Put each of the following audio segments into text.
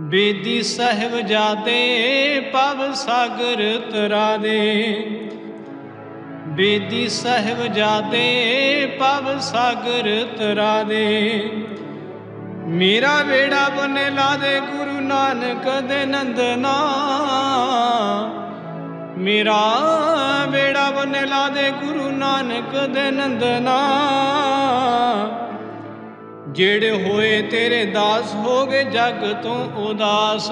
ਬੇਦੀ ਸਹਿਬ ਜਾਦੇ, ਪਵ ਸਾਗਰ ਤਰਾ ਦੇ ਬੇਦੀ ਸਹਿਬ ਜਾਦੇ, ਪਵ ਸਾਗਰ ਤਰਾ ਦੇ ਮੇਰਾ ਵੇੜਾ ਬਨੇ ਲਾ ਦੇ ਗੁਰੂ ਨਾਨਕ ਦੇ ਨੰਦਨਾ। ਮੇਰਾ ਵੇੜਾ ਬਨੇ ਲਾ ਦੇ ਗੁਰੂ ਨਾਨਕ ਦੇ ਨੰਦਨਾ। ਜਿਹੜੇ ਹੋਏ ਤੇਰੇ ਦਾਸ ਹੋ ਗਏ ਜਗ ਤੋਂ ਉਦਾਸ।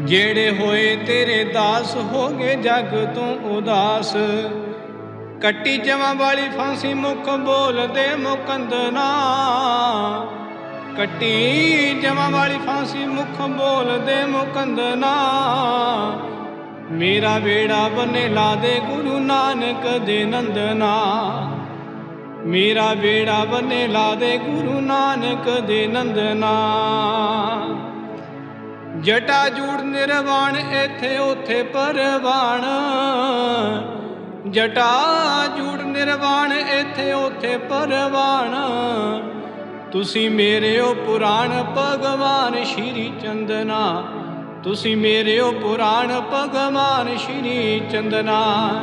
ਜਿਹੜੇ ਹੋਏ ਤੇਰੇ ਦਾਸ ਹੋ ਗਏ ਜਗ ਤੋਂ ਉਦਾਸ। ਕੱਟੀ ਜਮਾਂ ਵਾਲੀ ਫਾਂਸੀ ਮੁਖ ਬੋਲਦੇ ਮੁਕੰਦਨਾ ਕੱਟੀ ਜਮਾਂ ਵਾਲੀ ਫਾਂਸੀ ਮੁਖ ਬੋਲਦੇ ਮੁਕੰਦਨਾ ਮੇਰਾ ਵੇੜਾ ਬਨੇ ਲਾ ਦੇ ਗੁਰੂ ਨਾਨਕ ਦੇ ਨੰਦਨਾ। ਮੇਰਾ ਵੇੜਾ ਬੰਨੇ ਲਾ ਦੇ ਗੁਰੂ ਨਾਨਕ ਦੇ ਨੰਦਨਾ ਜਟਾ ਜੂੜ ਨਿਰਵਾਣ, ਇੱਥੇ ਉਥੇ ਪਰਵਾਣ। ਜਟਾ ਜੂੜ ਨਿਰਵਾਣ, ਇੱਥੇ ਉਥੇ ਪਰਵਾਣ। ਤੁਸੀਂ ਮੇਰੇ ਓ ਪੁਰਾਣ ਭਗਵਾਨ ਸ਼੍ਰੀ ਚੰਦਨਾ। ਤੁਸੀਂ ਮੇਰੇ ਓ ਪੁਰਾਣ ਭਗਵਾਨ ਸ਼੍ਰੀ ਚੰਦਨਾ।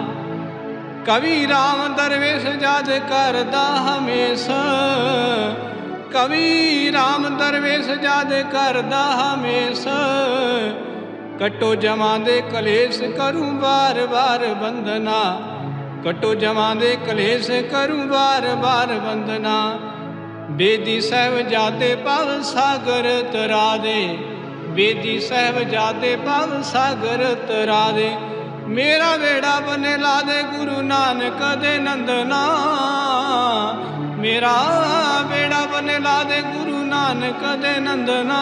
ਕਵੀ ਰਾਮ ਦਰਵੇਸ਼ ਜਦ ਕਰਦਾ ਹਮੇਸ਼ਾ। ਕਵੀ ਰਾਮ ਦਰਵੇਸ਼ ਜਦ ਕਰਦਾ ਹਮੇਸ਼ਾ। ਕਟੋ ਜਮਾਂ ਦੇ ਕਲੇਸ਼ ਕਰੂੰ ਵਾਰ ਵਾਰ ਬੰਦਨਾ ਕਟੋ ਜਮਾਂ ਦੇ ਕਲੇਸ਼ ਕਰੂੰ ਵਾਰ ਵਾਰ ਬੰਦਨਾ ਬੇਦੀ ਸਹਿਬ ਜਾਤੇ ਪਵ ਸਾਗਰ ਤਰਾ ਦੇ ਬੇਦੀ ਸਹਿਬ ਜਾਤੇ ਪਵ ਸਾਗਰ ਤਰਾ ਦੇ ਮੇਰਾ ਵੇੜਾ ਬਨੇ ਲਾ ਦੇ ਗੁਰੂ ਨਾਨਕ ਦੇ ਨੰਦਨਾ। ਮੇਰਾ ਵੇੜਾ ਬਨੇ ਲਾ ਦੇ ਗੁਰੂ ਨਾਨਕ ਦੇ ਨੰਦਨਾ।